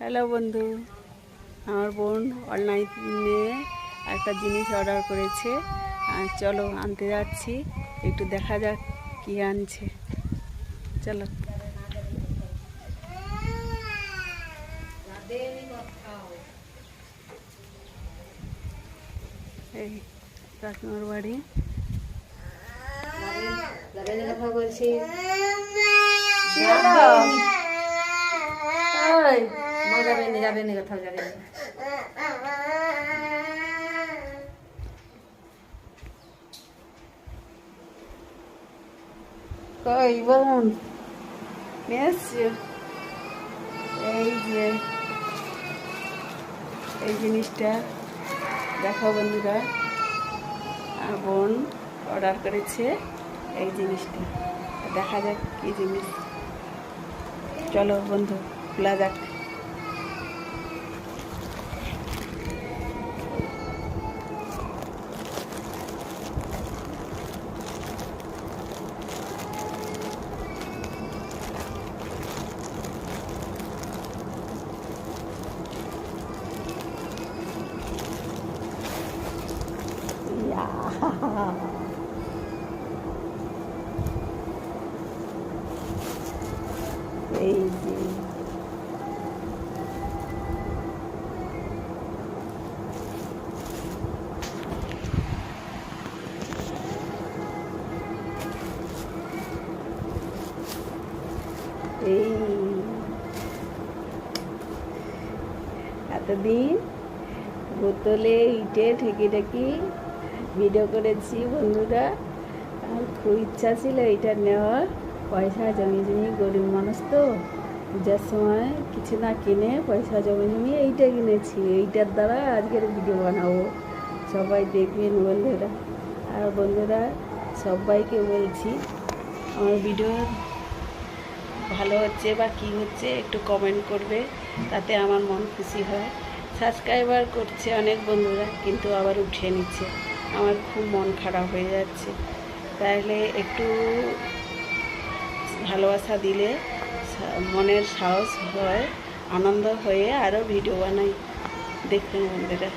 Hello বন্ধু। আমার বোন অনলাইনে একটা জিনিস অর্ডার করেছে। আর চলো আনতে যাচ্ছি। একটু দেখা যাক কি আনছে। চলো। এই কাকিমার বাড়ি। কথা বলছি যাবেন যাবেন কোথাও, যাবেন কই বোন? এসছি এই যে, এই জিনিসটা। দেখো বন্ধুরা আর অর্ডার করেছে এই জিনিসটা। দেখা যাক কি জিনিস। চলো বন্ধু, খোলা যাক। এই এতদিন বোতলে ইটে ঠেকি ঠেকি ভিডিও করেছি, বন্ধুরা। আমার খুব ইচ্ছা ছিল এইটা নেওয়ার। পয়সা জমি জমি গরিব মানুষ তো, পূজার সময় কিছু না কিনে পয়সা জমি জমি এইটা কিনেছি। এইটার দ্বারা আজকের ভিডিও বানাবো। সবাই দেখবেন বন্ধুরা। আর বন্ধুরা, সবাইকে বলছি, আমার ভিডিও ভালো হচ্ছে বা কি হচ্ছে একটু কমেন্ট করবে, তাতে আমার মন খুশি হয়। সাবস্ক্রাইবার করছে অনেক বন্ধুরা, কিন্তু আবার উঠিয়ে নিচ্ছে। আমার খুব মন খারাপ হয়ে যাচ্ছে। তাহলে একটু ভালোবাসা দিলে মনের সাহস হয়, আনন্দ হয়ে আরও ভিডিও বানাই। দেখুন বন্ধুরা।